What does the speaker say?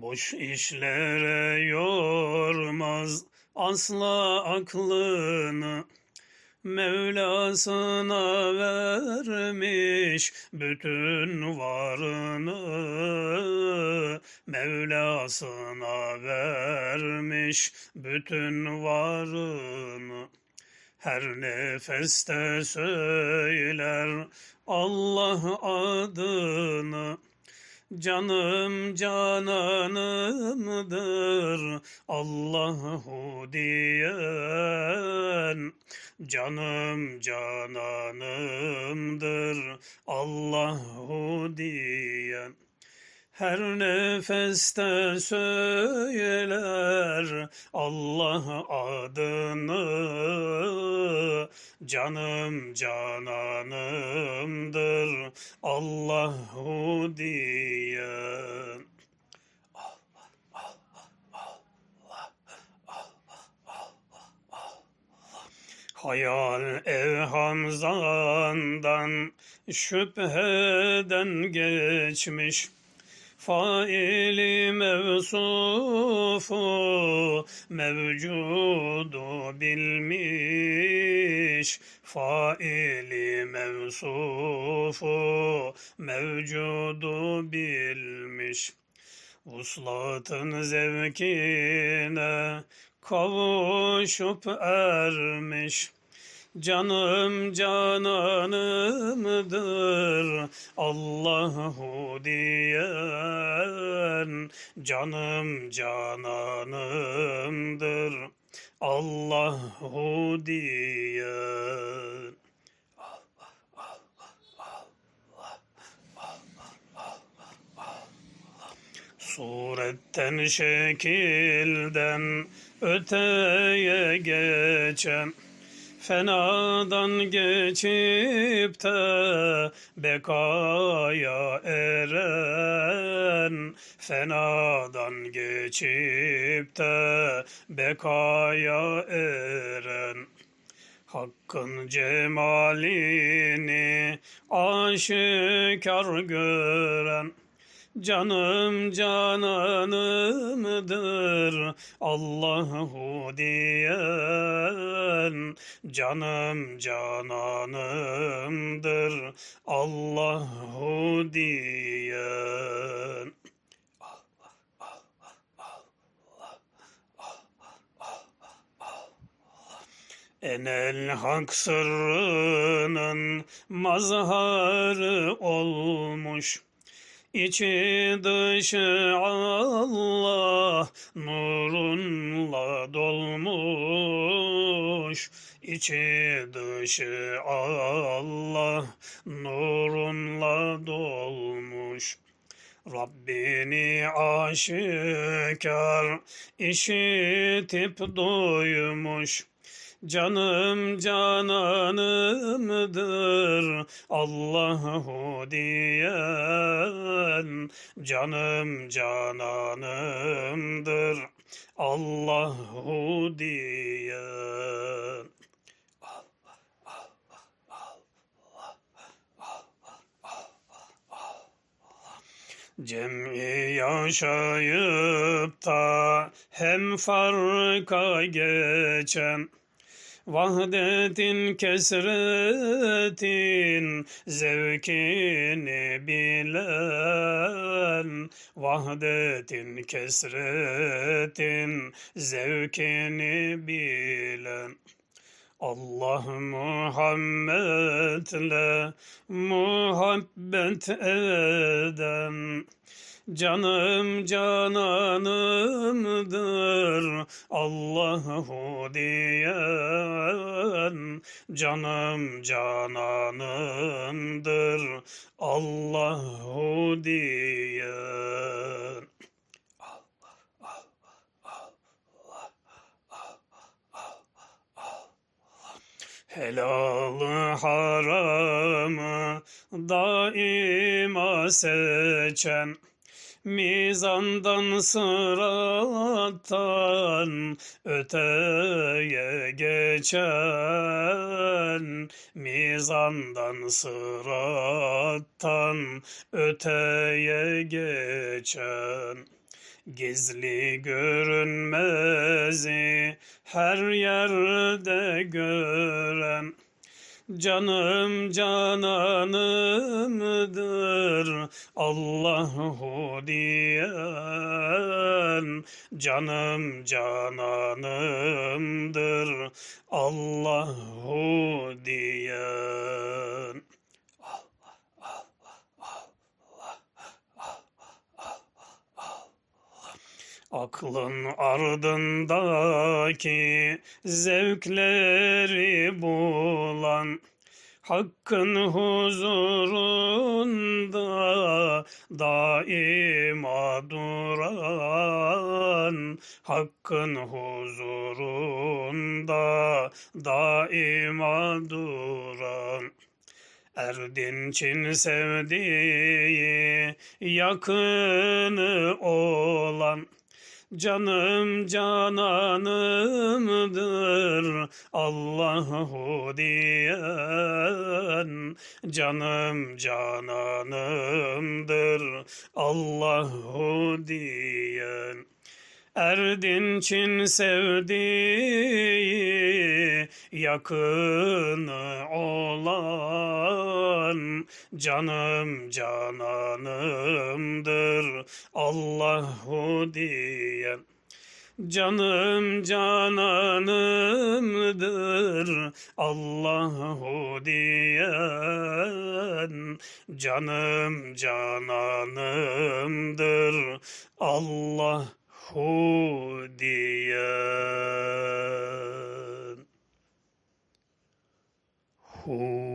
Boş işlere yormaz asla aklını. Mevlasına vermiş bütün varını. Mevlasına vermiş bütün varını. Her nefeste söyler Allah adını Canım cananımdır Allahu diyen. Canım cananımdır Allahu diyen her nefeste söyler Allah adını. Canım cananımdır Allahu diyen. Hayal evhamzandan şüpheden geçmiş faili mevsufu mevcudu bilmiş. Faili mevsufu mevcudu bilmiş. Vuslatın zevkine kavuşup ermiş Canım cananımdır. Allahu diyen Canım cananımdır. Allahu diyen. Suretten şekilden öteye geçen Fenadan geçip de bekaya eren Fenadan geçip de bekaya eren Hakkın cemalini aşikar gören Canım cananımdır Allahu diyen Canım cananımdır Allahu diyen. Enel hak sırrının mazharı olmuş İçi dışı Allah nurunla dolmuş. İçi dışı Allah nurunla dolmuş. Rabbini aşikar işitip duymuş Canım cananımdır Allahu diyen Canım cananımdır. Allahu diyen Cem'i yaşayıp da hem farka geçen Vahdetin kesretin zevkini bilen. Vahdetin kesretin zevkini bilen. Allah Muhammed'le muhabbet eden Canım cananımdır. Allahu diyen Canım cananımdır Allahu diyen. Helalı haramı daima seçen Mizandan sırattan öteye geçen Mizandan sırattan öteye geçen. Gizli görünmezi her yerde gören Canım cananımdır. Allahu diyen Canım cananımdır. Allahu diyen Aklın ardındaki zevkleri bulan Hakkın huzurunda daima duran Hakkın huzurunda daima duran. Erdinç'in sevdiği yakını olan Canım cananımdır. Allahu diyen Canım cananımdır. Allahu diyen. Erdinç'in sevdiği yakını olan canım cananımdır. Allahu diyen Canım cananımdır. Allahu diyen Canım cananımdır. Allahu diyen Oh.